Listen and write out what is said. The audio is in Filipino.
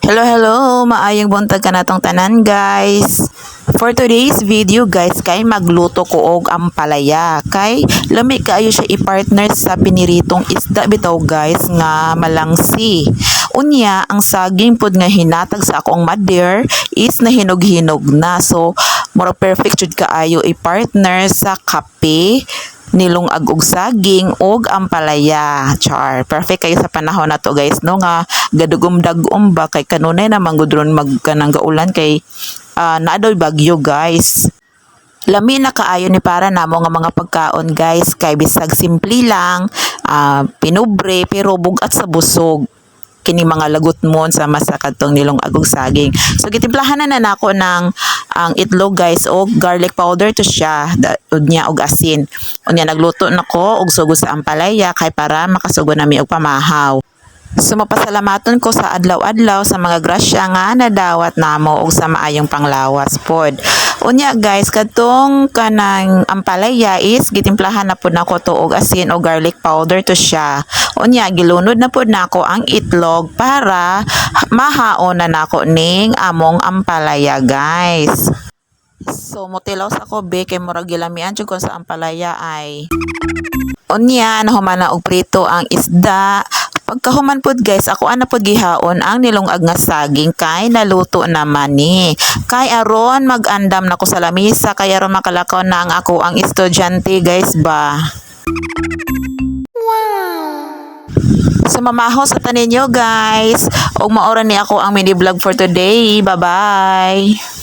Hello, hello! Maayong buntag ka na tong tanan, guys. For today's video, guys, kay magluto ko og ampalaya. Kay lami kaayo siya i-partner sa piniritong isda bitaw, guys, nga malangsi. Unya, ang saging pod nga hinatag sa akong mother is nahinog-hinog na. So, mura perfect jud kaayo i-partner sa kape nilong agog saging og ampalaya char perfect kayo sa panahon na to guys no nga gadugom dagom ba? Kay kanunay na manggudron magkanang gaulan kay uh, naadoy bagyo guys. Lami na kaayo ni para namo nga mga pagkaon guys. Kay bisag simple lang ah, pinubre pero bugat sa busog kini mga lagot mo sa masa kadtong nilong agog saging. So gitimplahan na na nako ng ang itlog guys og garlic powder to siya da, niya og asin. Unya nagluto nako og sugo sa ampalaya kay para makasugo nami og pamahaw. So mapasalamaton ko sa adlaw-adlaw sa mga grasya nga nadawat namo og sa maayong panglawas pod. Unya guys, kadtong kanang ampalaya is gitimplahan na pod nako to og asin o garlic powder to siya. Unya gilunod na pod nako ang itlog para mahaon na nako ning among ampalaya guys. So motilaw sa ko be kay murag gilamian jud sa ampalaya ay Unya, nahuman na og prito ang isda. Pagkahuman pod guys, ako ana pod gihaon ang nilungag nga saging kay naluto naman ni. Kay aron mag-andam na ko sa lamisa kay aron makalakaw na ang ako ang estudyante guys ba. So mamaho sa tanin nyo guys. Og maora ni ako ang mini vlog for today. Bye-bye.